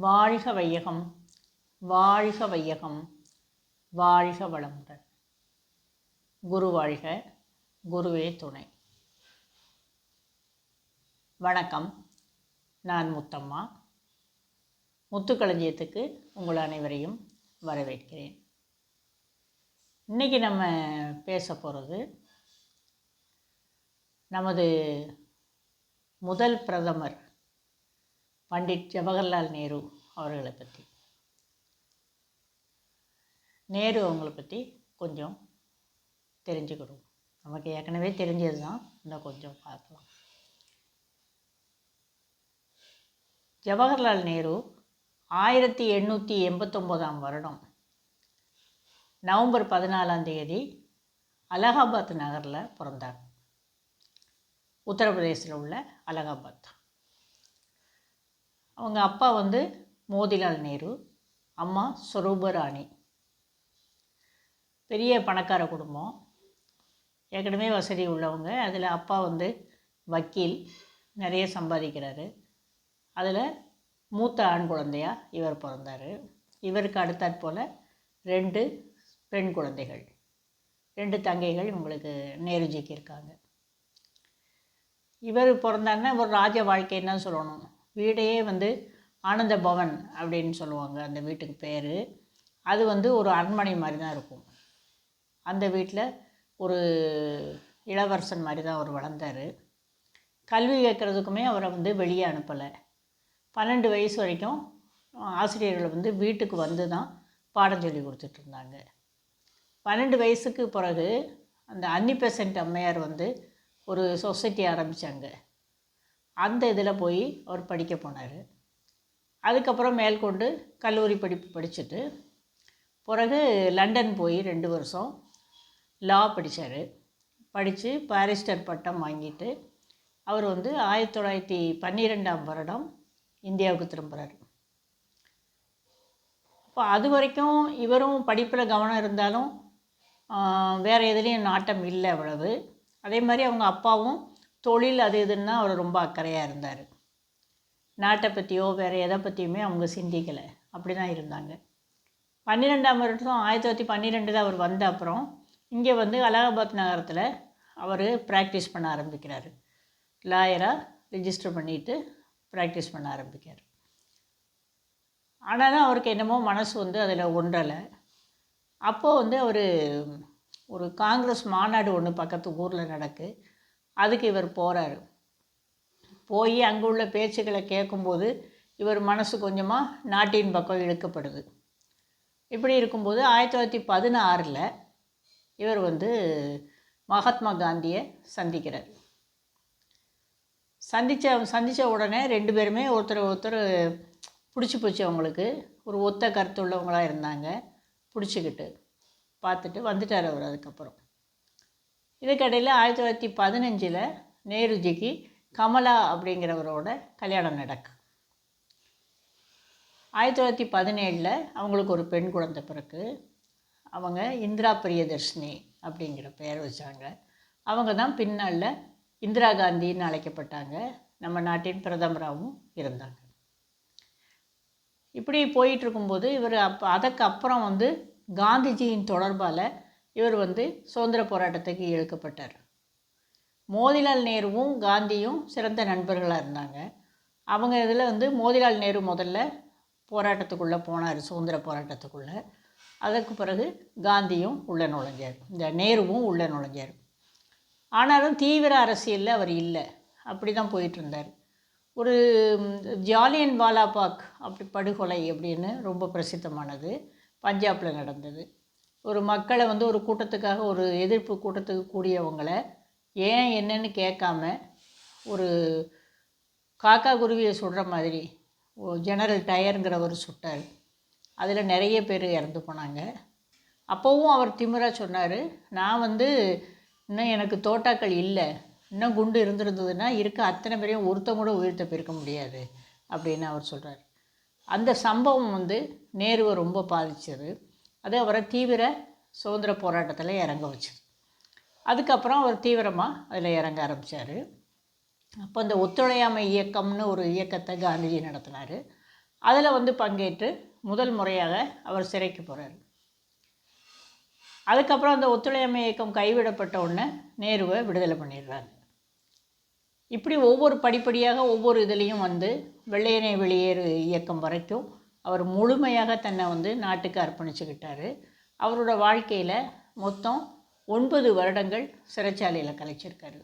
வாழ்க வையகம் வாழ்க வையகம் வாழ்க வளமுடன். குரு வாழ்க குருவே துணை. வணக்கம். நான் முத்தம்மா. முத்துக்களஞ்சியத்துக்கு உங்கள் அனைவரையும் வரவேற்கிறேன். இன்றைக்கி நம்ம பேச போகிறது நமது முதல் பிரதமர் பண்டிட் ஜவஹர்லால் நேரு அவர்களை பற்றி. நேரு அவங்கள பற்றி கொஞ்சம் தெரிஞ்சுக்கிடுவோம். நமக்கு ஏற்கனவே தெரிஞ்சது தான் இன்னும் கொஞ்சம் பார்க்கலாம். ஜவஹர்லால் நேரு ஆயிரத்தி எண்ணூற்றி எண்பத்தொம்போதாம் வருடம் நவம்பர் பதினாலாம் தேதி அலகாபாத் நகரில் பிறந்தார். உத்தரப்பிரதேசில் உள்ள அலகாபாத். அவங்க அப்பா வந்து மோதிலால் நேரு அம்மா சொரூபராணி. பெரிய பணக்கார குடும்பம். ஏற்கனவே வசதி உள்ளவங்க. அதில் அப்பா வந்து வக்கீல் நிறைய சம்பாதிக்கிறாரு. அதில் மூத்த ஆண் குழந்தையாக இவர் பிறந்தார். இவருக்கு அடுத்தாற் போல் ரெண்டு பெண் குழந்தைகள். ரெண்டு தங்கைகள் இவங்களுக்கு நேருஜிக்கு இருக்காங்க. இவர் பிறந்தாருன்னா ஒரு ராஜ வாழ்க்கைன்னு தான் சொல்லணும். வீடையே வந்து ஆனந்த பவன் அப்படின்னு சொல்லுவாங்க. அந்த வீட்டுக்கு பேர். அது வந்து ஒரு அரண்மனை மாதிரி தான் இருக்கும். அந்த வீட்டில் ஒரு இளவரசன் மாதிரி தான் அவர் வளர்ந்தார். கல்வி கேட்குறதுக்குமே அவரை வந்து வெளியே அனுப்பலை. பன்னெண்டு வயசு வரைக்கும் ஆசிரியர்கள் வந்து வீட்டுக்கு வந்து தான் பாடம் சொல்லி கொடுத்துட்டு இருந்தாங்க. பன்னெண்டு வயசுக்கு பிறகு அந்த அன்னி பெசன்ட் அம்மையார் வந்து ஒரு சொசைட்டி ஆரம்பித்தாங்க அந்த இதில் போய் அவர் படிக்க போனார். அதுக்கப்புறம் மேற்கொண்டு கல்லூரி படிப்பு படிச்சுட்டு பிறகு லண்டன் போய் ரெண்டு வருஷம் லா படித்தார் படித்து பாரிஸ்டர் பட்டம் வாங்கிட்டு அவர் வந்து ஆயிரத்தி தொள்ளாயிரத்தி பன்னிரெண்டாம் வருடம் இந்தியாவுக்கு திரும்புகிறார் இப்போ அது வரைக்கும் இவரும் படிப்பில் கவனம் இருந்தாலும் வேறு எதுலேயும் நாட்டம் இல்லை அவ்வளவு. அதே மாதிரி அவங்க அப்பாவும் தொழில் அது இதுன்னா அவர் ரொம்ப அக்கறையாக இருந்தார். நாட்டை பற்றியோ வேறு எதை பற்றியுமே அவங்க சிந்திக்கலை. அப்படி தான் இருந்தாங்க. பன்னிரெண்டாம் வருஷம் ஆயிரத்தி தொள்ளாயிரத்தி பன்னிரெண்டில் அவர் வந்த அப்புறம் இங்கே வந்து அலகாபாத் நகரத்தில் அவர் ப்ராக்டிஸ் பண்ண ஆரம்பிக்கிறார். லாயராக ரிஜிஸ்டர் பண்ணிவிட்டு ப்ராக்டிஸ் பண்ண ஆரம்பிக்கார் ஆனாலும் அவருக்கு என்னமோ மனசு வந்து அதில் ஒன்றலை. அப்போது வந்து அவர் ஒரு காங்கிரஸ் மாநாடு ஒன்று பக்கத்து ஊரில் நடக்கு. அதுக்கு இவர் போகிறாரு போய் அங்கே உள்ள பேச்சுக்களை கேட்கும்போது இவர் மனசு கொஞ்சமாக நாட்டின் பக்கம் இழுக்கப்படுது. இப்படி இருக்கும்போது ஆயிரத்தி தொள்ளாயிரத்தி பதினாறில் இவர் வந்து மகாத்மா காந்தியை சந்திக்கிறார். சந்தித்த சந்தித்த உடனே ரெண்டு பேருமே ஒருத்தர் ஒருத்தர் பிடிச்சி போச்சு அவங்களுக்கு. ஒரு ஒத்த கருத்து உள்ளவங்களாக இருந்தாங்க. பிடிச்சிக்கிட்டு பார்த்துட்டு வந்துட்டார் அவர் அதுக்கப்புறம். இதுக்கடையில் ஆயிரத்தி தொள்ளாயிரத்தி பதினஞ்சில் நேருஜிக்கு கமலா அப்படிங்கிறவரோட கல்யாணம் நடக்கு. ஆயிரத்தி தொள்ளாயிரத்தி பதினேழில் அவங்களுக்கு ஒரு பெண் குழந்தை பிறகு அவங்க இந்திரா பிரியதர்ஷினி அப்படிங்கிற பெயர் வச்சாங்க. அவங்க தான் பின்னால் இந்திரா காந்தின்னு அழைக்கப்பட்டாங்க. நம்ம நாட்டின் பிரதமராகவும் இருந்தாங்க. இப்படி போயிட்டுருக்கும்போது இவர் அப்போ அதுக்கு அப்புறம் வந்து காந்திஜியின் தொடர்பால் இவர் வந்து சுதந்திர போராட்டத்துக்கு இழுக்கப்பட்டார். மோதிலால் நேருவும் காந்தியும் சிறந்த நண்பர்களாக இருந்தாங்க. அவங்க இதில் வந்து மோதிலால் நேரு முதல்ல போராட்டத்துக்குள்ளே போனார் சுதந்திர போராட்டத்துக்குள்ளே. அதற்கு பிறகு காந்தியும் உள்ளே நுழைஞ்சார். இந்த நேருவும் உள்ளே நுழைஞ்சார். ஆனாலும் தீவிர அரசியலில் அவர் இல்லை. அப்படி தான் போயிட்டு இருந்தார். ஒரு ஜாலியன் வாலாபாக் அப்படி படுகொலை அப்படின்னு ரொம்ப பிரசித்தமானது. பஞ்சாபில் நடந்தது. ஒரு மக்களை வந்து ஒரு கூட்டத்துக்காக ஒரு எதிர்ப்பு கூட்டத்துக்கு கூடியவங்களை ஏன் என்னன்னு கேட்காம ஒரு காக்கா குருவியை சுடுற மாதிரி ஜெனரல் டயருங்கிறவர் சுட்டார். அதில் நிறைய பேர் இறந்து போனாங்க. அப்போவும் அவர் திமிராக சொன்னார் நான் வந்து இன்னும் எனக்கு தோட்டாக்கள் இல்லை. இன்னும் குண்டு இருந்திருந்ததுன்னா இருக்க அத்தனை பேரையும் ஒருத்தம் கூட உயிர்த்த பெருக்க முடியாது. அப்படின்னு அவர் சொல்கிறார் அந்த சம்பவம் வந்து நேருவை ரொம்ப பாதித்தது அது அவரை தீவிர சுதந்திர போராட்டத்தில் இறங்க வச்சு அதுக்கப்புறம் அவர் தீவிரமாக அதில் இறங்க ஆரம்பித்தார் அப்போ இந்த ஒத்துழையாமை இயக்கம்னு ஒரு இயக்கத்தை காந்திஜி நடத்தினார். அதில் வந்து பங்கேற்று முதல் முறையாக அவர் சிறைக்கு போகிறார் அதுக்கப்புறம் அந்த ஒத்துழையாமை இயக்கம் கைவிடப்பட்ட உடனே நேருவை விடுதலை பண்ணிடுறாங்க. இப்படி ஒவ்வொரு படிப்படியாக ஒவ்வொரு இதுலேயும் வந்து வெள்ளையனை வெளியேறு இயக்கம் வரைக்கும் அவர் முழுமையாக தன்னை வந்து நாட்டுக்கு அர்ப்பணிச்சுக்கிட்டார். அவரோட வாழ்க்கையில் மொத்தம் ஒன்பது வருடங்கள் சிறைச்சாலையில் கழிச்சிருக்காரு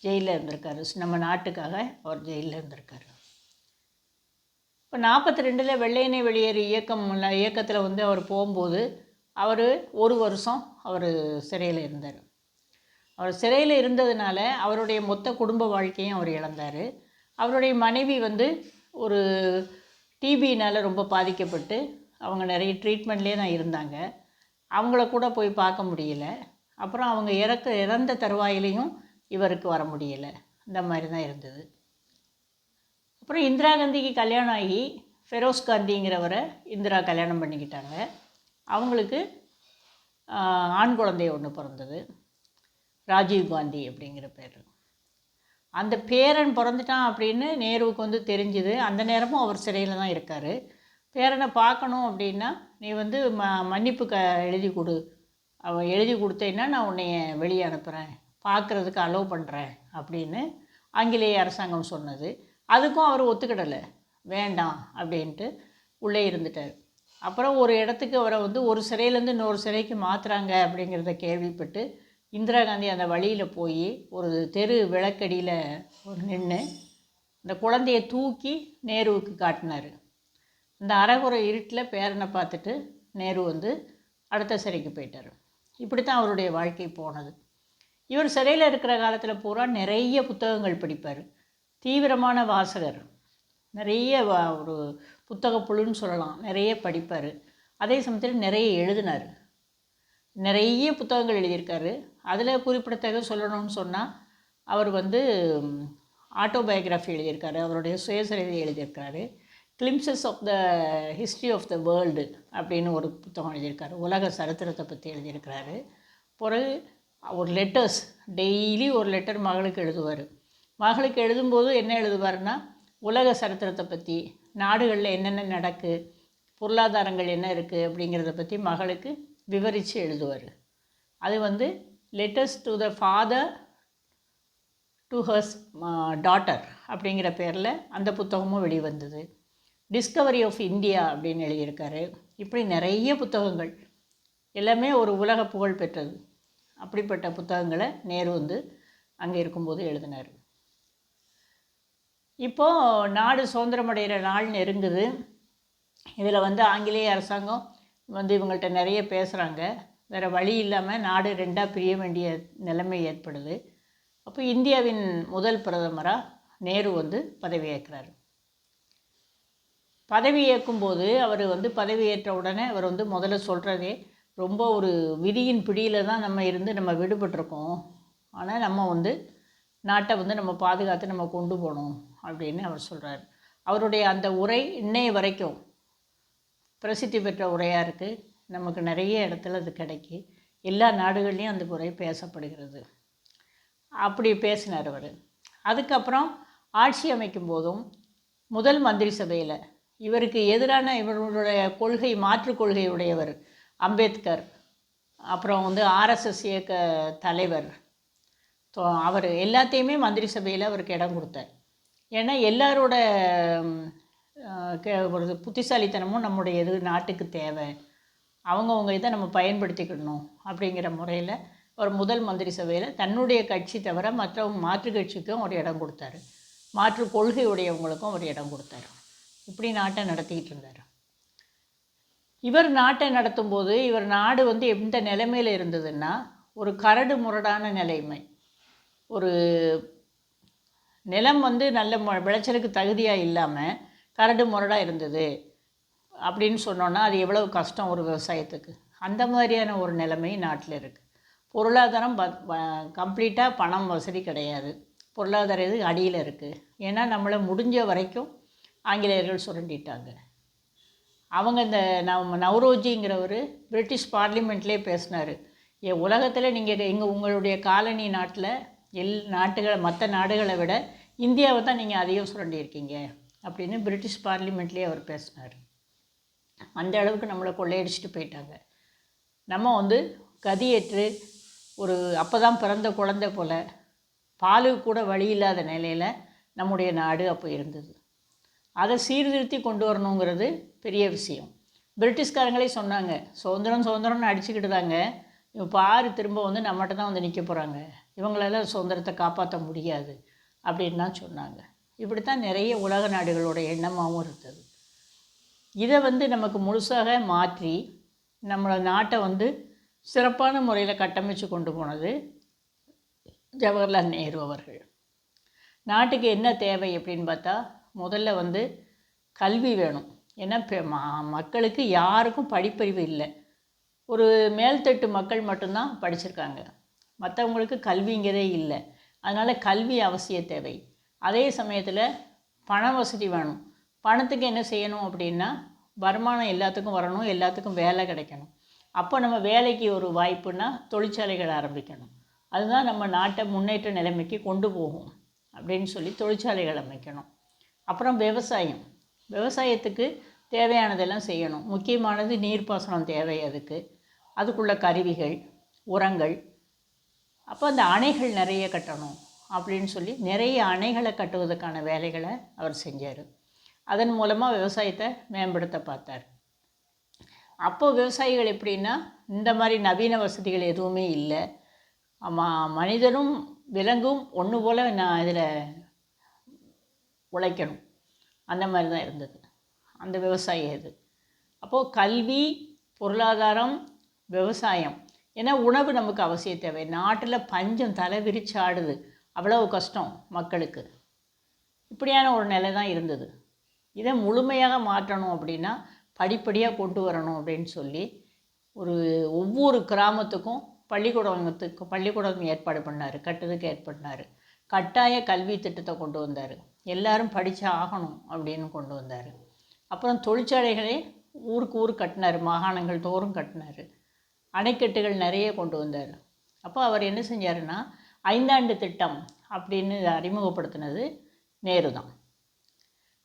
ஜெயிலில் இருந்திருக்காரு. நம்ம நாட்டுக்காக அவர் ஜெயிலில் இருந்திருக்காரு. இப்போ நாற்பத்தி ரெண்டில் வெள்ளையனை வெளியேறு இயக்கம் இயக்கத்தில் வந்து அவர் போகும்போது அவர் ஒரு வருஷம் அவர் சிறையில் இருந்தார். அவர் சிறையில் இருந்ததுனால அவருடைய மொத்த குடும்ப வாழ்க்கையும் அவர் இழந்தார். அவருடைய மனைவி வந்து ஒரு டிபினால் ரொம்ப பாதிக்கப்பட்டு அவங்க நிறைய ட்ரீட்மெண்ட்லேயே தான் இருந்தாங்க. அவங்கள கூட போய் பார்க்க முடியல. அப்புறம் அவங்க இறக்க இறந்த தருவாயிலையும் இவருக்கு வர முடியல. இந்த மாதிரி தான் இருந்தது. அப்புறம் இந்திரா காந்திக்கு கல்யாணம் ஆகி ஃபெரோஸ் காந்திங்கிறவரை இந்திரா கல்யாணம் பண்ணிக்கிட்டாங்க. அவங்களுக்கு ஆண் குழந்தை ஒன்று பிறந்தது. ராஜீவ் காந்தி அப்படிங்கிற பேர். அந்த பேரன் பிறந்துட்டான் அப்படின்னு நேருவுக்கு வந்து தெரிஞ்சுது. அந்த நேரமும் அவர் சிறையில் தான் இருக்கார். பேரனை பார்க்கணும் அப்படின்னா நீ வந்து ம மன்னிப்பு க எழுதி கொடு. அவன் எழுதி கொடுத்தேன்னா நான் உன்னைய வெளியே அனுப்புகிறேன் பார்க்குறதுக்கு அலோவ் பண்ணுறேன் அப்படின்னு ஆங்கிலேய அரசாங்கம் சொன்னது. அதுக்கும் அவர் ஒத்துக்கிடலை. வேண்டாம் அப்படின்ட்டு உள்ளே இருந்துட்டார். அப்புறம் ஒரு இடத்துக்கு அவரை வந்து ஒரு சிறையிலேருந்து இன்னொரு சிறைக்கு மாற்றுறாங்க அப்படிங்கிறத கேள்விப்பட்டு இந்திரா காந்தி அந்த வழியில் போய் ஒரு தெரு விளக்கடியில் ஒரு நின்று அந்த குழந்தைய தூக்கி நேருவுக்கு காட்டினார். இந்த அரைகுறை இருட்டில் பேரனை பார்த்துட்டு நேரு வந்து அடுத்த சிறைக்கு போயிட்டார். இப்படி தான் அவருடைய வாழ்க்கை போனது. இவர் சிறையில் இருக்கிற காலத்தில் பூரா நிறைய புத்தகங்கள் படிப்பார். தீவிரமான வாசகர். நிறைய ஒரு புத்தக புழுன்னு சொல்லலாம். நிறைய படிப்பார். அதே சமயத்தில் நிறைய எழுதினார். நிறைய புத்தகங்கள் எழுதியிருக்காரு. அதில் குறிப்பிடத்தக்க சொல்லணும்னு சொன்னால் அவர் வந்து ஆட்டோபயோகிராஃபி எழுதியிருக்காரு. அவருடைய சுயசரிதை எழுதியிருக்காரு. Glimpses of the history of the world அப்படின்னு ஒரு புத்தகம் எழுதியிருக்காரு. உலக சரித்திரத்தை பற்றி எழுதியிருக்கிறாரு. பிறகு ஒரு லெட்டர்ஸ் டெய்லி ஒரு லெட்டர் மகளுக்கு எழுதுவார். மகளுக்கு எழுதும்போது என்ன எழுதுவாருன்னா உலக சரித்திரத்தை பற்றி நாடுகளில் என்னென்ன நடக்கு பொருளாதாரங்கள் என்ன இருக்குது அப்படிங்கிறத பற்றி மகளுக்கு விவரித்து எழுதுவார். அது வந்து letters to the father to hers daughter அப்படிங்கிற பேரில் அந்த புத்தகமும் வெளிவந்தது. டிஸ்கவரி ஆஃப் இந்தியா அப்படின்னு எழுதியிருக்காரு. இப்படி நிறைய புத்தகங்கள். எல்லாமே ஒரு உலக புகழ் பெற்றது. அப்படிப்பட்ட புத்தகங்களை நேரு வந்து அங்கே இருக்கும்போது எழுதினார். இப்போது நாடு சுதந்திரமடைகிற நாள் நெருங்குது. இதில் வந்து ஆங்கிலேய அரசாங்கம் வந்து இவங்கள்ட்ட நிறைய பேசுகிறாங்க வேறு வழி இல்லாமல் நாடு ரெண்டாக பிரிய வேண்டிய நிலைமை ஏற்படுது. அப்போ இந்தியாவின் முதல் பிரதமராக நேரு வந்து பதவியேற்கிறார் பதவி ஏற்கும்போது அவர் வந்து பதவியேற்ற உடனே அவர் வந்து முதல்ல சொல்கிறதே ரொம்ப ஒரு விதியின் பிடியில் தான் நம்ம இருந்து நம்ம விடுபட்டிருக்கோம். ஆனால் நம்ம வந்து நாட்டை வந்து நம்ம பாதுகாத்து நம்ம கொண்டு போகணும் அப்படின்னு அவர் சொல்கிறார் அவருடைய அந்த உரை இன்னைய வரைக்கும் பிரசித்தி பெற்ற உரையாக இருக்குது நமக்கு நிறைய இடத்துல அது கிடைக்கி எல்லா நாடுகள்லேயும் அந்த உரை பேசப்படுகிறது. அப்படி பேசினார் அவர். அதுக்கப்புறம் ஆட்சி அமைக்கும் போதும் முதல் மந்திரி சபையில் இவருக்கு எதிரான இவருடைய கொள்கை மாற்று கொள்கையுடையவர் அம்பேத்கர் அப்புறம் வந்து ஆர்எஸ்எஸ் இயக்க தலைவர். அவர் எல்லாத்தையுமே மந்திரி சபையில் அவருக்கு இடம் கொடுத்தார். ஏன்னா எல்லாரோட கே- ஒரு புத்திசாலித்தனமும் நம்முடைய இது நாட்டுக்கு தேவை. அவங்கவுங்க இதை நம்ம பயன்படுத்திக்கணும் அப்படிங்கிற முறையில் ஒரு முதல் மந்திரி சபையில் தன்னுடைய கட்சி தவிர மற்றவங்க மாற்று கட்சிக்கும் ஒரு இடம் கொடுத்தாரு. மாற்று கொள்கை உடையவங்களுக்கும் ஒரு இடம் கொடுத்தாரு. இப்படி நாட்டை நடத்திக்கிட்டு இருந்தார். இவர் நாட்டை நடத்தும்போது இவர் நாடு வந்து எந்த நிலைமையில் இருந்ததுன்னா ஒரு கரடு முரடான நிலைமை. ஒரு நிலம் வந்து நல்ல விளைச்சலுக்கு தகுதியாக இல்லாமல் கரடு முரடாக இருந்தது. அப்படின்னு சொன்னோன்னா அது எவ்வளவு கஷ்டம் ஒரு விவசாயத்துக்கு. அந்த மாதிரியான ஒரு நிலைமை நாட்டில் இருக்குது பொருளாதாரம் கம்ப்ளீட்டாக பணம் வசதி கிடையாது. பொருளாதார இது அடியில் இருக்குது ஏன்னா நம்மளை முடிஞ்ச வரைக்கும் ஆங்கிலேயர்கள் சுரண்டிட்டாங்க. அவங்க இந்த நம்ம நவ்ரோஜிங்கிறவர் பிரிட்டிஷ் பார்லிமெண்ட்லேயே பேசினார். என் உலகத்தில் நீங்கள் எங்கள் உங்களுடைய காலனி நாட்டில் எல் நாட்டுகளை மற்ற நாடுகளை விட இந்தியாவை தான் நீங்கள் அதிகம் சுரண்டியிருக்கீங்க. அப்படின்னு பிரிட்டிஷ் பார்லிமெண்ட்லேயே அவர் பேசினார். அந்த அளவுக்கு நம்மளை கொள்ளையடிச்சிட்டு போயிட்டாங்க. நம்ம வந்து கதியேற்று ஒரு அப்போ தான் பிறந்த குழந்தை போல் பாலுக்கு கூட வழி இல்லாத நிலையில் நம்முடைய நாடு அப்போ இருந்தது. அதை சீர்திருத்தி கொண்டு வரணுங்கிறது பெரிய விஷயம். பிரிட்டிஷ்காரங்களே சொன்னாங்க சுதந்திரம் சுதந்திரம்னு அடிச்சுக்கிட்டு தாங்க. இப்போ பாரு திரும்ப வந்து நம்மகிட்ட தான் வந்து நிற்க போகிறாங்க இவங்களால சுதந்திரத்தை காப்பாற்ற முடியாது. அப்படின்னு தான் சொன்னாங்க. இப்படி தான் நிறைய உலக நாடுகளோட எண்ணமாகவும் இருந்தது. இதை வந்து நமக்கு முழுசாக மாற்றி நம்மளோட நாட்டை வந்து சிறப்பான முறையில் கட்டமைச்சு கொண்டு போனது ஜவஹர்லால் நேரு அவர்கள். நாட்டுக்கு என்ன தேவை அப்படின்னு பார்த்தா முதல்ல வந்து கல்வி வேணும். ஏன்னா ம மக்களுக்கு யாருக்கும் படிப்பறிவு இல்லை. ஒரு மேல்தட்டு மக்கள் மட்டும்தான் படிச்சிருக்காங்க. மற்றவங்களுக்கு கல்விங்கிறதே இல்லை. அதனால் கல்வி அவசிய தேவை. அதே சமயத்தில் பண வசதி வேணும். பணத்துக்கு என்ன செய்யணும் அப்படின்னா வருமானம் எல்லாத்துக்கும் வரணும் எல்லாத்துக்கும் வேலை கிடைக்கணும். அப்போ நம்ம வேலைக்கு ஒரு வாய்ப்புனா தொழிற்சாலைகள் ஆரம்பிக்கணும். அதுதான் நம்ம நாட்டை முன்னேற்ற நிலைமைக்கு கொண்டு போகும் அப்படின்னு சொல்லி தொழிற்சாலைகள் அமைக்கணும். அப்புறம் விவசாயம். விவசாயத்துக்கு தேவையானதெல்லாம் செய்யணும். முக்கியமானது நீர்ப்பாசனம் தேவை அதுக்கு. அதுக்குள்ள கருவிகள் உரங்கள். அப்போ அந்த அணைகள் நிறைய கட்டணும் அப்படின்னு சொல்லி நிறைய அணைகளை கட்டுவதற்கான வேலைகளை அவர் செஞ்சார். அதன் மூலமாக விவசாயத்தை மேம்படுத்த பார்த்தார். அப்போது விவசாயிகள் எப்படின்னா இந்த மாதிரி நவீன வசதிகள் எதுவுமே இல்லை. ஆமாம் மனிதனும் விலங்கும் ஒன்று போல் நான் இதில் உழைக்கணும். அந்த மாதிரி தான் இருந்தது. அந்த விவசாயம் இது. அப்போது கல்வி பொருளாதாரம் விவசாயம். ஏன்னா உணவு நமக்கு அவசிய தேவை. நாட்டில் பஞ்சம் தலை விரிச்சாடுது அவ்வளவு கஷ்டம் மக்களுக்கு. இப்படியான ஒரு நிலை தான் இருந்தது. இதை முழுமையாக மாற்றணும் அப்படின்னா படிப்படியாக கொண்டு வரணும் அப்படின்னு சொல்லி ஒரு ஒவ்வொரு கிராமத்துக்கும் பள்ளிக்கூடத்துக்கு பள்ளிக்கூடம் ஏற்பாடு பண்ணார் கட்டுறதுக்கு ஏற்பாடு கட்டாய கல்வி திட்டத்தை கொண்டு வந்தார். எல்லாரும் படித்து ஆகணும் அப்படின்னு கொண்டு வந்தார். அப்புறம் தொழிற்சாலைகளே ஊருக்கு ஊர் கட்டினார் மாகாணங்கள் தோறும் கட்டினார். அணைக்கட்டுகள் நிறைய கொண்டு வந்தார். அப்போ அவர் என்ன செஞ்சாருன்னா ஐந்தாண்டு திட்டம் அப்படின்னு அறிமுகப்படுத்தினது நேரு தான்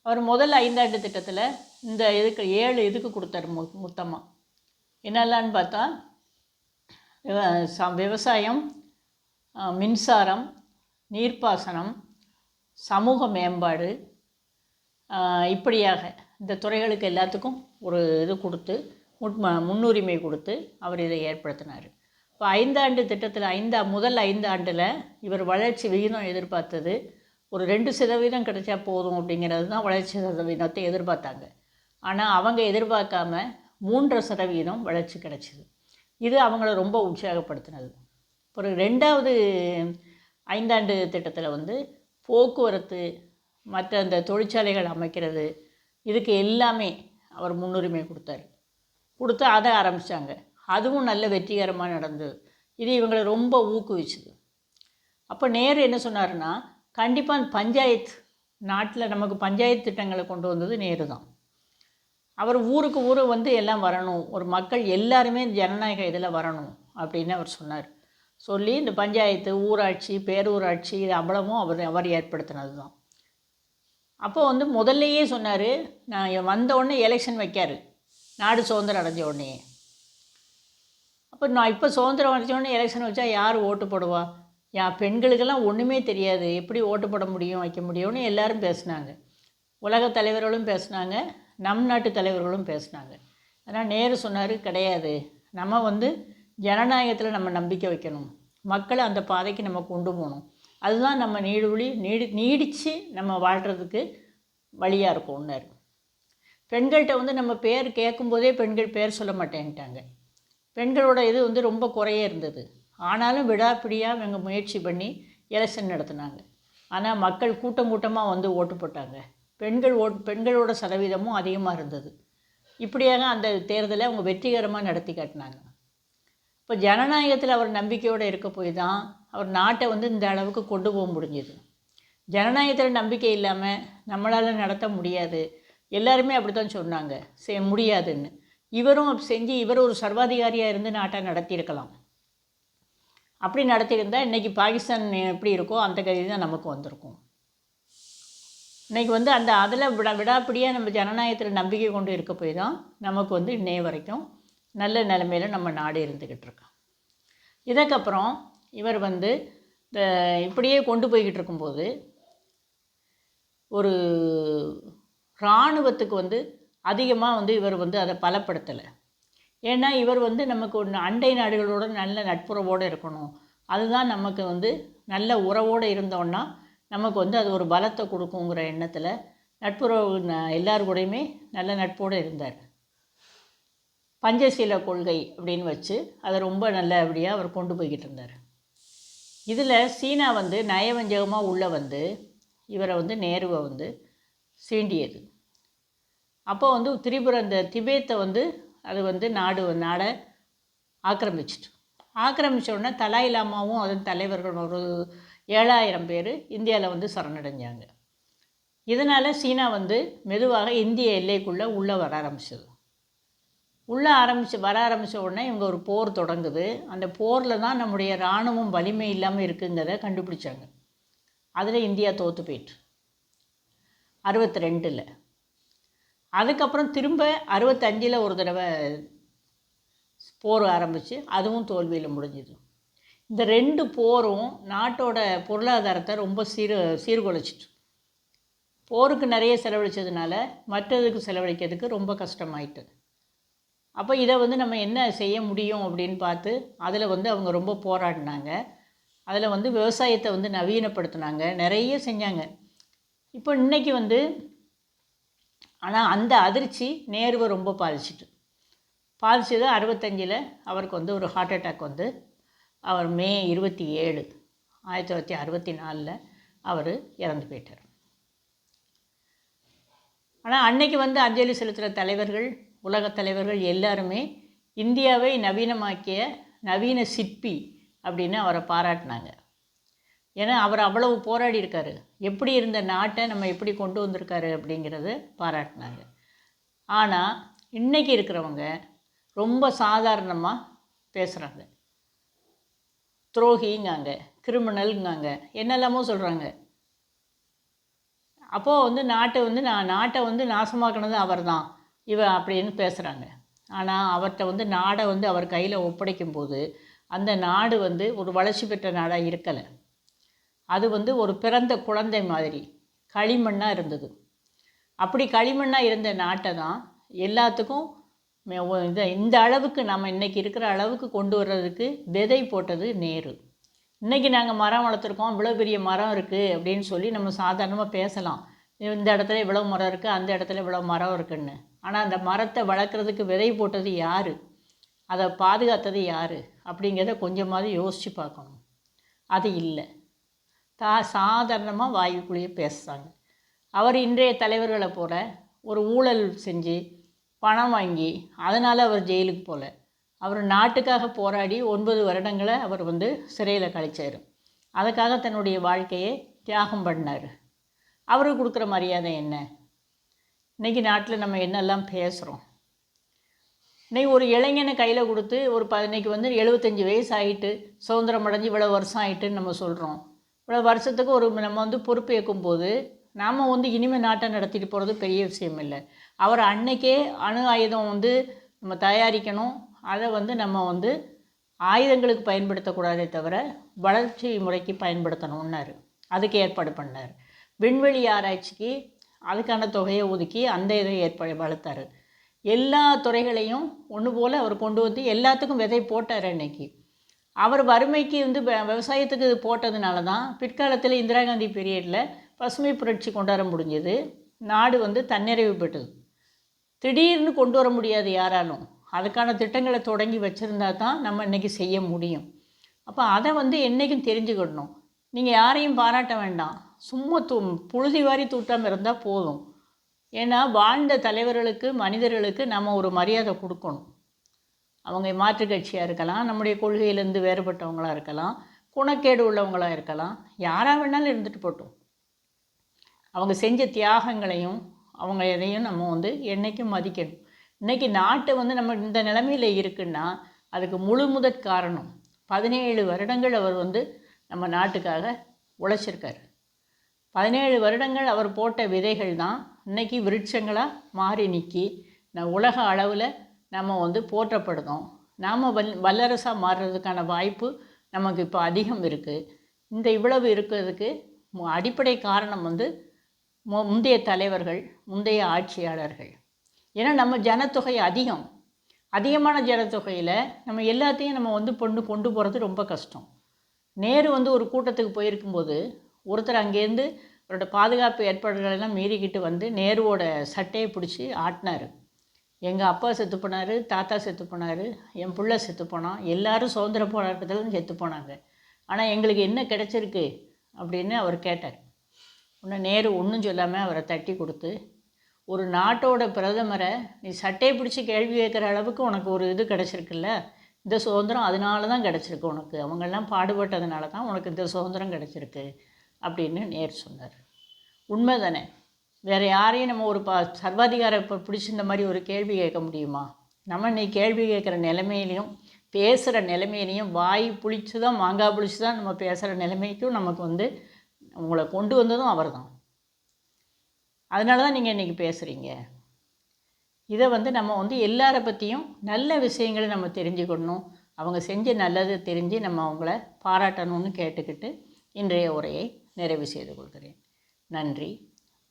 அவர் முதல் ஐந்தாண்டு திட்டத்தில் இந்த இதுக்கு ஏழு இதுக்கு கொடுத்தாரு மொ மொத்தமாக என்னெல்லான்னு பார்த்தா விவசாயம் மின்சாரம் நீர்ப்பாசனம் சமூக மேம்பாடு இப்படியாக இந்த துறைகளுக்கு எல்லாத்துக்கும் ஒரு இது கொடுத்து முன்னுரிமை கொடுத்து அவர் இதை ஏற்படுத்தினார். இப்போ ஐந்தாண்டு திட்டத்தில் ஐந்தா முதல் ஐந்தாண்டில் இவர் வளர்ச்சி விகிதம் எதிர்பார்த்தது ஒரு ரெண்டு சதவீதம் கிடைச்சா போதும் அப்படிங்கிறது தான் வளர்ச்சி சதவீதத்தை எதிர்பார்த்தாங்க. ஆனால் அவங்க எதிர்பார்க்காம மூன்றரை சதவீதம் வளர்ச்சி கிடைச்சிது. இது அவங்கள ரொம்ப உற்சாகப்படுத்தினது. அப்புறம் ரெண்டாவது ஐந்தாண்டு திட்டத்தில் வந்து போக்குவரத்து மற்ற அந்த தொழிற்சாலைகள் அமைக்கிறது இதுக்கு எல்லாமே அவர் முன்னுரிமை கொடுத்தாரு. கொடுத்து அதை ஆரம்பித்தாங்க அதுவும் நல்ல வெற்றிகரமாக நடந்தது. இது இவங்களை ரொம்ப ஊக்குவிச்சுது. அப்போ நேரு என்ன சொன்னார்னா கண்டிப்பாக பஞ்சாயத்து நாட்டில் நமக்கு பஞ்சாயத்து திட்டங்களை கொண்டு வந்தது நேரு தான். அவர் ஊருக்கு ஊர் வந்து எல்லாம் வரணும். ஒரு மக்கள் எல்லாருமே ஜனநாயக இதில் வரணும் அப்படின்னு அவர் சொன்னார். சொல்லி இந்த பஞ்சாயத்து ஊராட்சி பேரூராட்சி இது அவ்வளவும் அவர் அவர் ஏற்படுத்தினது தான். அப்போ வந்து முதல்லையே சொன்னார் நான் வந்த உடனே எலெக்ஷன் வைக்காரு. நாடு சுதந்திரம் அடைஞ்ச உடனே அப்போ நான் இப்போ சுதந்திரம் அடைஞ்ச உடனே எலெக்ஷன் வச்சா யார் ஓட்டு போடுவா? யா பெண்களுக்கெல்லாம் ஒன்றுமே தெரியாது. எப்படி ஓட்டு போட முடியும் வைக்க முடியும்னு எல்லாரும் பேசினாங்க. உலக தலைவர்களும் பேசுனாங்க நம் நாட்டு தலைவர்களும் பேசுனாங்க. ஆனால் நேரு சொன்னார் கிடையாது. நம்ம வந்து ஜனநாயகத்தில் நம்ம நம்பிக்கை வைக்கணும். மக்களை அந்த பாதைக்கு நம்ம கொண்டு போகணும். அதுதான் நம்ம நீடுழி நீடி நீடித்து நம்ம வாழ்கிறதுக்கு வழியாக இருக்கும்னாரு பெண்கள்கிட்ட வந்து நம்ம பேர் கேட்கும்போதே பெண்கள் பேர் சொல்ல மாட்டேன்ட்டாங்க. பெண்களோட இது வந்து ரொம்ப குறைய இருந்தது. ஆனாலும் விடாப்பிடியாக இவங்க முயற்சி பண்ணி எலெக்ஷன் நடத்தினாங்க. ஆனால் மக்கள் கூட்டம் கூட்டமாக வந்து ஓட்டு போட்டாங்க. பெண்கள் ஓட் பெண்களோட சதவீதமும் அதிகமாக இருந்தது. இப்படியாக அந்த தேர்தலை அவங்க வெற்றிகரமாக நடத்தி காட்டினாங்க. இப்போ ஜனநாயகத்தில் அவர் நம்பிக்கையோடு இருக்க போய் தான் அவர் நாட்டை வந்து இந்த அளவுக்கு கொண்டு போக முடிஞ்சது. ஜனநாயகத்தில் நம்பிக்கை இல்லாமல் நம்மளால் நடத்த முடியாது. எல்லாருமே அப்படி தான் சொன்னாங்க. சே முடியாதுன்னு. இவரும் அப்படி செஞ்சு இவர் ஒரு சர்வாதிகாரியாக இருந்து நாட்டை நடத்தியிருக்கலாம். அப்படி நடத்தியிருந்தால் இன்றைக்கி பாகிஸ்தான் எப்படி இருக்கோ அந்த கதி தான் நமக்கு வந்திருக்கும். இன்றைக்கி வந்து அந்த அதில் விடா விடாப்பிடியாக நம்ம ஜனநாயகத்தில் நம்பிக்கை கொண்டு இருக்க போய் தான் நமக்கு வந்து இன்னைய வரைக்கும் நல்ல நிலைமையில் நம்ம நாடு இருந்துக்கிட்டு இருக்கோம் இதுக்கப்புறம் இவர் வந்து இந்த இப்படியே கொண்டு போய்கிட்டு இருக்கும்போது ஒரு இராணுவத்துக்கு வந்து அதிகமாக வந்து இவர் வந்து அதை பலப்படுத்தலை. ஏன்னா இவர் வந்து நமக்கு ஒன்று அண்டை நாடுகளோட நல்ல நட்புறவோடு இருக்கணும். அதுதான் நமக்கு வந்து நல்ல உறவோடு இருந்தோன்னா நமக்கு வந்து அது ஒரு பலத்தை கொடுக்குங்கிற எண்ணத்தில் நட்புறவு எல்லார் கூடயுமே நல்ல நட்போடு இருந்தார். பஞ்சசீல கொள்கை அப்படின்னு வச்சு அதை ரொம்ப நல்லபடியாக அவர் கொண்டு போய்கிட்டு இருந்தார். இதில் சீனா வந்து நயவஞ்சகமாக உள்ளே வந்து இவரை வந்து நேருவை வந்து சீண்டியது. அப்போ வந்து திரிபுரம் இந்த திபேத்தை வந்து அது வந்து நாடு நாடை ஆக்கிரமிச்சிட்டு. ஆக்கிரமிச்ச உடனே தலாய் லாமாவும் அதன் தலைவர்கள் ஒரு ஏழாயிரம் பேர் இந்தியாவில் வந்து சரணடைஞ்சாங்க. இதனால் சீனா வந்து மெதுவாக இந்திய எல்லைக்குள்ளே உள்ளே வர ஆரம்பிச்சது. உள்ளே ஆரம்பிச்சு வர ஆரம்பித்த உடனே இவங்க ஒரு போர் தொடங்குது. அந்த போரில் தான் நம்முடைய இராணுவம் வலிமை இல்லாமல் இருக்குங்கிறத கண்டுபிடிச்சாங்க. அதில் இந்தியா தோற்று போயிட்டு. அறுபத்தி ரெண்டில். அதுக்கப்புறம் திரும்ப அறுபத்தஞ்சில் ஒரு தடவை போர் ஆரம்பித்து அதுவும் தோல்வியில் முடிஞ்சுது. இந்த ரெண்டு போரும் நாட்டோட பொருளாதாரத்தை ரொம்ப சீர் சீர்குலைச்சிட்டு. போருக்கு நிறைய செலவழிச்சதுனால மற்றதுக்கு செலவழிக்கிறதுக்கு ரொம்ப கஷ்டமாயிட்டு. அப்போ இதை வந்து நம்ம என்ன செய்ய முடியும் அப்படின்னு பார்த்து அதில் வந்து அவங்க ரொம்ப போராடினாங்க. அதில் வந்து விவசாயத்தை வந்து நவீனப்படுத்தினாங்க. நிறைய செஞ்சாங்க. இப்போ இன்னைக்கு வந்து ஆனால் அந்த அதிர்ச்சி நேருவை ரொம்ப பாதிச்சிட்டு. பாதிச்சது அறுபத்தஞ்சில் அவருக்கு வந்து ஒரு ஹார்ட் அட்டாக் வந்து. அவர் மே இருபத்தி ஏழு ஆயிரத்தி தொள்ளாயிரத்தி அறுபத்தி நாலில் அவர் இறந்து போயிட்டார். ஆனால் அன்னைக்கு வந்து அஞ்சலி செலுத்துகிற தலைவர்கள் உலகத் தலைவர்கள் எல்லாருமே இந்தியாவை நவீனமாக்கிய நவீன சிற்பி அப்படின்னு அவரை பாராட்டினாங்க. ஏன்னா அவர் அவ்வளவு போராடி இருக்காரு. எப்படி இருந்த நாட்டை நம்ம எப்படி கொண்டு வந்திருக்காரு அப்படிங்கிறது பாராட்டினாங்க. ஆனால் இன்னைக்கு இருக்கிறவங்க ரொம்ப சாதாரணமாக பேசுகிறாங்க துரோகிங்காங்க கிரிமினல்ங்காங்க என்னெல்லாமோ சொல்கிறாங்க அப்போது வந்து நாட்டை வந்து நான் நாட்டை வந்து நாசமாக்கினது அவர் தான் இவ அப்படின்னு பேசுகிறாங்க ஆனால் அவர்கிட்ட வந்து நாடை வந்து அவர் கையில் ஒப்படைக்கும் போது அந்த நாடு வந்து ஒரு வளர்ச்சி பெற்ற நாடாக இருக்கலை. அது வந்து ஒரு பிறந்த குழந்தை மாதிரி. களிமண்ணாக இருந்தது. அப்படி களிமண்ணாக இருந்த நாட்டை தான் எல்லாத்துக்கும் இதை இந்த அளவுக்கு நம்ம இன்றைக்கி இருக்கிற அளவுக்கு கொண்டு வர்றதுக்கு விதை போட்டது நேரு. இன்னைக்கு நாங்கள் மரம் வளர்த்துருக்கோம் இவ்வளோ பெரிய மரம் இருக்குது அப்படின்னு சொல்லி நம்ம சாதாரணமாக பேசலாம். இந்த இடத்துல இவ்வளோ மரம் இருக்குது அந்த இடத்துல இவ்வளோ மரம் இருக்குன்னு. ஆனால் அந்த மரத்தை வளர்க்குறதுக்கு விதை போட்டது யார்? அதை பாதுகாத்தது யார்? அப்படிங்கிறத கொஞ்சமாவது யோசித்து பார்க்கணும். அது இல்லை. தா சாதாரணமாக வாயுக்குள்ளேயே பேசுகிறாங்க அவர் இன்றைய தலைவர்களை போல ஒரு ஊழல் செஞ்சு பணம் வாங்கி அதனால் அவர் ஜெயிலுக்கு போகல அவர் நாட்டுக்காக போராடி ஒன்பது வருடங்களை அவர் வந்து சிறையில் கழிச்சார். அதுக்காக தன்னுடைய வாழ்க்கையை தியாகம் பண்ணார். அவருக்கு கொடுக்குற மரியாதை என்ன? இன்றைக்கி நாட்டில் நம்ம என்னெல்லாம் பேசுகிறோம் இன்றைக்கி ஒரு இளைஞனை கையில் கொடுத்து ஒரு ப வந்து எழுபத்தஞ்சி வயசு ஆகிட்டு சுதந்திரம் அடைஞ்சு இவ்வளோ வருஷம் ஆகிட்டுன்னு நம்ம சொல்கிறோம் இவ்வளோ வருஷத்துக்கு ஒரு நம்ம வந்து பொறுப்பேற்கும் போது நாம் வந்து இனிமேல் நாட்டை நடத்திட்டு போகிறது பெரிய விஷயம் இல்லை. அவர் அன்னைக்கே அணு ஆயுதம் வந்து நம்ம தயாரிக்கணும். அதை வந்து நம்ம வந்து ஆயுதங்களுக்கு பயன்படுத்தக்கூடாதே தவிர வளர்ச்சி முறைக்கு பயன்படுத்தணும்னாரு. அதுக்கு ஏற்பாடு பண்ணார். விண்வெளி ஆராய்ச்சிக்கு அதுக்கான தொகையை ஒதுக்கி அந்த இதை ஏற்பாடு வளர்த்தாரு. எல்லா துறைகளையும் ஒன்று போல் அவர் கொண்டு வந்து எல்லாத்துக்கும் விதை போட்டார் அன்னைக்கு. அவர் வறுமைக்கு வந்து விவசாயத்துக்கு இது போட்டதுனால தான் பிற்காலத்தில் இந்திரா காந்தி பீரியடில் பசுமை புரட்சி கொண்டாட முடிஞ்சது. நாடு வந்து தன்னிறைவு பெற்றது. திடீர்னு கொண்டு வர முடியாது யாராலும். அதுக்கான திட்டங்களை தொடங்கி வச்சுருந்தா தான் நம்ம இன்றைக்கி செய்ய முடியும். அப்போ அதை வந்து என்றைக்கும் தெரிஞ்சுக்கிடணும் நீங்கள் யாரையும் பாராட்ட வேண்டாம். சும்மா தூ புழுதி வாரி தூட்டாமல் இருந்தால் போதும். ஏன்னா வாழ்ந்த தலைவர்களுக்கு மனிதர்களுக்கு நம்ம ஒரு மரியாதை கொடுக்கணும். அவங்க மாற்றுக் கட்சியாக இருக்கலாம் நம்முடைய கொள்கையிலேருந்து வேறுபட்டவங்களாக இருக்கலாம் குணக்கேடு உள்ளவங்களாக இருக்கலாம் யாராக வேணாலும் இருந்துட்டு போட்டோம். அவங்க செஞ்ச தியாகங்களையும் அவங்க எதையும் நம்ம வந்து என்றைக்கும் மதிக்கணும். இன்றைக்கி நாட்டை வந்து நம்ம இந்த நிலமையில் இருக்குன்னா அதுக்கு முழு முதற் காரணம் பதினேழு வருடங்கள் அவர் வந்து நம்ம நாட்டுக்காக உழைச்சிருக்கார். பதினேழு வருடங்கள் அவர் போட்ட விதைகள் தான் இன்னைக்கு விருட்சங்களாக மாறி நிற்கி நான் உலக அளவில் நம்ம வந்து போற்றப்படுதோம் நாம் வல் வல்லரசாக மாறுறதுக்கான வாய்ப்பு நமக்கு இப்போ அதிகம் இருக்குது இந்த இவ்வளவு இருக்கிறதுக்கு அடிப்படை காரணம் வந்து மு- முந்தைய தலைவர்கள் முந்தைய ஆட்சியாளர்கள். ஏன்னா நம்ம ஜனத்தொகை அதிகம். அதிகமான ஜனத்தொகையில் நம்ம எல்லாத்தையும் நம்ம வந்து பொண்ணு கொண்டு போகிறது ரொம்ப கஷ்டம். நேரு வந்து ஒரு கூட்டத்துக்கு போயிருக்கும்போது ஒருத்தர் அங்கேருந்து அவரோட பாதுகாப்பு ஏற்பாடுகளெல்லாம் மீறிக்கிட்டு வந்து நேருவோட சட்டையை பிடிச்சி ஆட்டினார். எங்கள் அப்பா செத்து போனார் தாத்தா செத்து போனார் என் பிள்ளை செத்து போனான். எல்லாரும் சுதந்திர போராட்டத்தில் செத்து போனாங்க. ஆனால் எங்களுக்கு என்ன கிடச்சிருக்கு அப்படின்னு அவர் கேட்டார். உன்னை நேரு ஒன்றும் சொல்லாமல் அவரை தட்டி கொடுத்து ஒரு நாட்டோட பிரதமரை நீ சட்டையை பிடிச்சி கேள்வி கேட்குற அளவுக்கு உனக்கு ஒரு இது கிடச்சிருக்குல்ல? இந்த சுதந்திரம் அதனால தான் கிடச்சிருக்கு உனக்கு. அவங்கெல்லாம் பாடுபட்டதுனால தான் உனக்கு இந்த சுதந்திரம் கிடச்சிருக்கு அப்படின்னு நேர் சொன்னார். உண்மை தானே வேறு யாரையும் நம்ம ஒரு ப சர்வாதிகார இப்போ பிடிச்சி இந்த மாதிரி ஒரு கேள்வி கேட்க முடியுமா? நம்ம இன்னைக்கு கேள்வி கேட்குற நிலைமையிலையும் பேசுகிற நிலைமையிலையும் வாய் புளிச்சு தான் மாங்காய் புளிச்சு தான் நம்ம பேசுகிற நிலைமைக்கும் நமக்கு வந்து உங்களை கொண்டு வந்ததும் அவர் தான் அதனால தான் நீங்கள் இன்றைக்கி பேசுகிறீங்க இதை வந்து நம்ம வந்து எல்லாரை பற்றியும் நல்ல விஷயங்களை நம்ம தெரிஞ்சுக்கணும். அவங்க செஞ்ச நல்லதை தெரிஞ்சு நம்ம அவங்கள பாராட்டணும்னு கேட்டுக்கிட்டு இன்றைய உரையை நிறைவு செய்து கொள்கிறேன். நன்றி.